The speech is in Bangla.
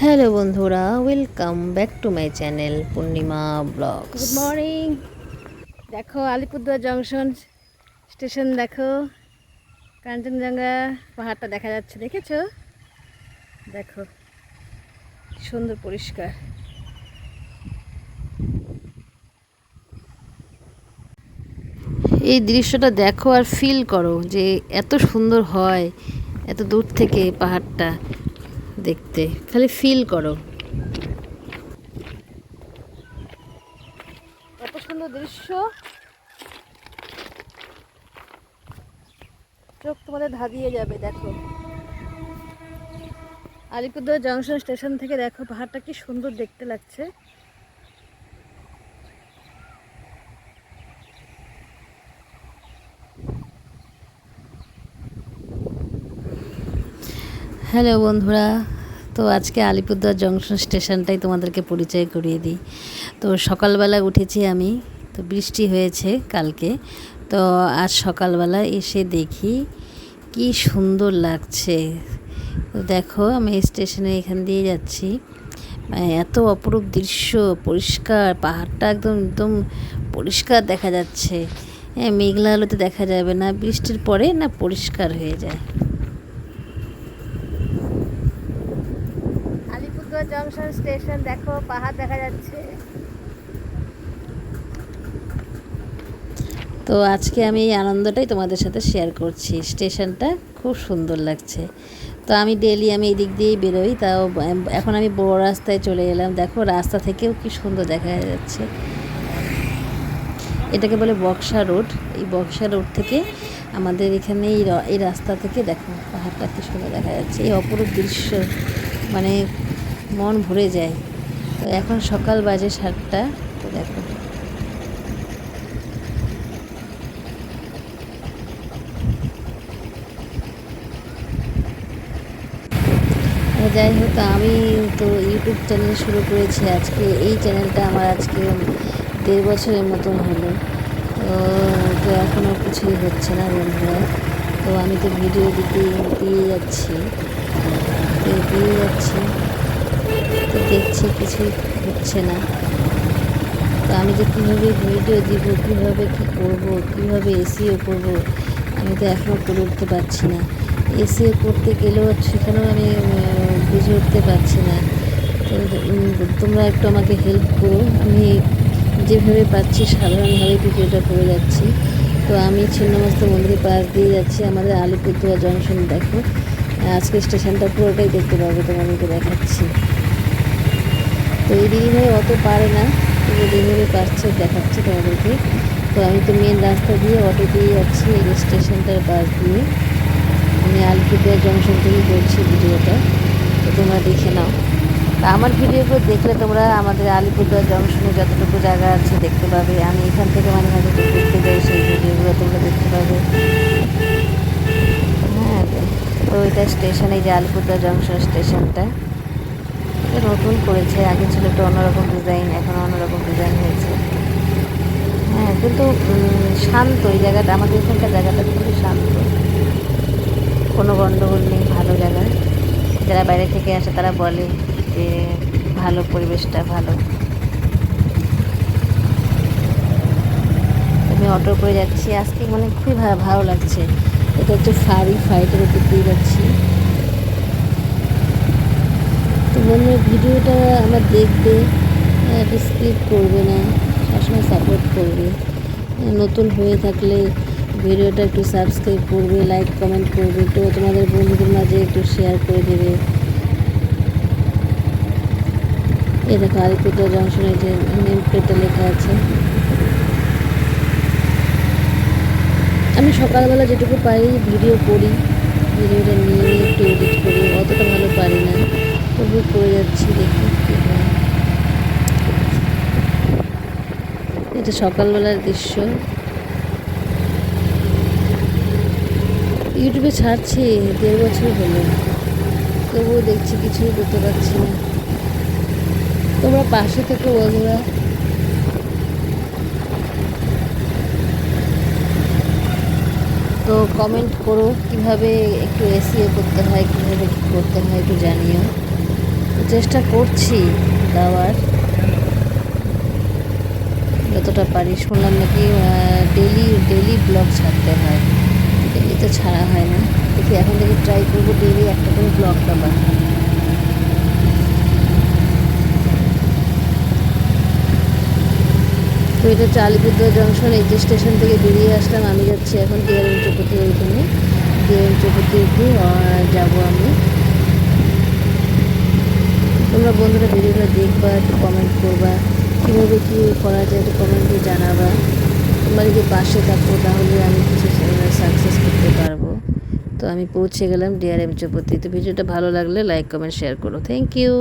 হ্যালো বন্ধুরা welcome back to my channel Purnima blog good morning দেখো, আলিপুরদুয়ার জংশন স্টেশন দেখো। কাঞ্চনজঙ্ঘা পাহাড়টা দেখা যাচ্ছে, দেখেছ? দেখো, সুন্দর পরিষ্কার। এই দৃশ্যটা দেখো আর ফিল করো যে এত সুন্দর হয়, এত দূর থেকে পাহাড়টা। দেখতে। খালি ফিল করো। এত সুন্দর দৃশ্য। চোখ তোমাদের ধাঁধিয়ে যাবে দেখো। আলিপুরদুয়ার জংশন স্টেশন থেকে দেখো পাহাড়টা কি সুন্দর দেখতে লাগছে। হ্যালো বন্ধুরা তো আজকে আলিপুরদুয়ার জংশন স্টেশনটাই তোমাদেরকে পরিচয় করিয়ে দিই। তো সকালবেলা উঠেছি আমি, তো বৃষ্টি হয়েছে কালকে। তো আজ সকালবেলা এসে দেখি কি সুন্দর লাগছে। তো দেখো আমি স্টেশনে এখান দিয়ে যাচ্ছি। মানে এত অপরূপ দৃশ্য, পরিষ্কার, পাহাড়টা একদম একদম পরিষ্কার দেখা যাচ্ছে। হ্যাঁ মেঘলা আলোতে দেখা যাবে না, বৃষ্টির পরে না পরিষ্কার হয়ে যায় আলিপুরদুয়ার জংশন স্টেশন, দেখো, পাহাড় দেখা যাচ্ছে। তো আজকে আমি এই আনন্দটাই তোমাদের সাথে শেয়ার করছি। স্টেশনটা খুব সুন্দর লাগছে। তো আমি ডেলি আমি এই দিক দিয়েই বেরোই, তাও এখন আমি বড় রাস্তায় চলে এলাম। দেখো, রাস্তা থেকেও কি সুন্দর দেখা যাচ্ছে। এটাকে বলে বক্সা রোড। এই বক্সা রোড থেকে আমাদের এখানে এই রাস্তা থেকে দেখো, পাহাড়টা কি সুন্দর দেখা যাচ্ছে। এই অপরূপ দৃশ্য মানে মন ভরে যায়। তো এখন সকাল বাজে সাতটা, তো দেখো। যাই হোক, আমি তো ইউটিউব চ্যানেল শুরু করেছি আজকে। এই চ্যানেলটা আমার আজকে দেড় বছরের মতন হলো। তো এখনও কিছুই হচ্ছে না বন্ধুরা। তো আমি তো ভিডিও দিতে দিয়ে যাচ্ছি। দিয়ে যাচ্ছি। তো দেখছি কিছুই হচ্ছে না। তো আমি যে কীভাবে ভিডিও দিব, কীভাবে কী করব, কীভাবে এসিও করব, আমি তো এখনও করে উঠতে পারছি না। এসিও করতে গেলেও সেখানেও আমি বুঝে উঠতে পারছি না। তো তোমরা একটু আমাকে হেল্প করো। আমি যেভাবে পাচ্ছি সাধারণভাবে ভিডিওটা করে যাচ্ছি। তো আমি ছিন্নমস্ত মন্দিরের পাশ দিয়ে যাচ্ছি, আমাদের আলিপুরদুয়ার জংশন দেখো। আজকে স্টেশনটা পুরোটাই দেখতে পাবে, তোমাদেরকে দেখাচ্ছি। তো এই দিদিভাই অত পারে না। কিন্তু দিদিভাই পারছে, দেখাচ্ছে তোমাদেরকে। তো আমি তো মেন রাস্তা দিয়ে অটো দিয়ে যাচ্ছি, এই স্টেশনটার পাশ দিয়ে। আমি আলিপুরদুয়ার জংশন থেকেই করছি ভিডিওটা। তো তোমরা দেখে নাও। তা আমার ভিডিওগুলো দেখলে তোমরা আমাদের আলিপুরদুয়ার জংশনে যতটুকু জায়গা আছে দেখতে পাবে। আমি এখান থেকে মাঝে মাঝে ঘুরতে যাই, সেই ভিডিওগুলো তোমরা দেখতে পাবে। হ্যাঁ তো এটা স্টেশন এই যে আলিপুরদুয়ার জংশন স্টেশনটা এটা নতুন করেছে। আগে ছিল একটা অন্যরকম ডিজাইন এখন অন্যরকম ডিজাইন হয়েছে। হ্যাঁ কিন্তু শান্ত এই জায়গাটা। আমাদের এখানকার জায়গাটা খুবই শান্ত। কোনো গণ্ডগোল নেই, ভালো জায়গা। যারা বাইরে থেকে আসে তারা বলে যে, ভালো পরিবেশটা, ভালো। আমি অটো করে যাচ্ছি। আজকে মানে খুবই ভালো লাগছে। এটা হচ্ছে ফারি ফাইটের উপর দিয়ে যাচ্ছি। তো ভিডিওটা আমার দেখবে স্কিপ করবে না, সবসময় সাপোর্ট করবে। নতুন হয়ে থাকলে ভিডিওটা একটু সাবস্ক্রাইব করবে লাইক কমেন্ট করবে, তো তোমাদের বন্ধুদের মাঝে একটু শেয়ার করে দেবে। এই দেখো, আলিপুরদুয়ার জংশনে যে নেম প্লেটটা লেখা আছে। আমি সকালবেলা যেটুকু পারি ভিডিও করি ভিডিওটা নিয়ে একটু এডিট করি, অতটা ভালো পারি না। তবু করে যাচ্ছি, দেখি এটা সকালবেলার দৃশ্য। ইউটিউবে ছাড়ছি, দেড় বছর হলো। তবুও দেখছি, কিছুই করতে পারছি না। তোমরা পাশে থেকে বন্ধুরা। তো কমেন্ট করো, কীভাবে একটু এসিও করতে হয়, কীভাবে কী করতে হয় একটু জানিও। চেষ্টা করছি দেওয়ার। যতটা পারি। শুনলাম নাকি ডেলি ডেলি ব্লগ ছাড়তে হয়। ডেলি তো ছাড়া হয় না। দেখি এখন থেকে ট্রাই করব ডেলি একটা করে ব্লগ দেওয়ার তো এটা হচ্ছে জংশন এই যে স্টেশন থেকে বেরিয়ে আসলাম, আমি যাচ্ছি এখন ডিআরএম চৌপতির ওইখানে। ডিআরএম চৌপতি যাব আমি। তোমরা বন্ধুরা ভিডিওটা দেখবা, একটু কমেন্ট করবা, কীভাবে কী করা যায় একটু কমেন্টে জানাবা। তোমরা যদি পাশে থাকো, তাহলে আমি কিছু সাকসেস করতে পারব। তো আমি পৌঁছে গেলাম ডিআরএম চৌপতি। তো ভিডিওটা ভালো লাগলে লাইক কমেন্ট শেয়ার করো। Thank you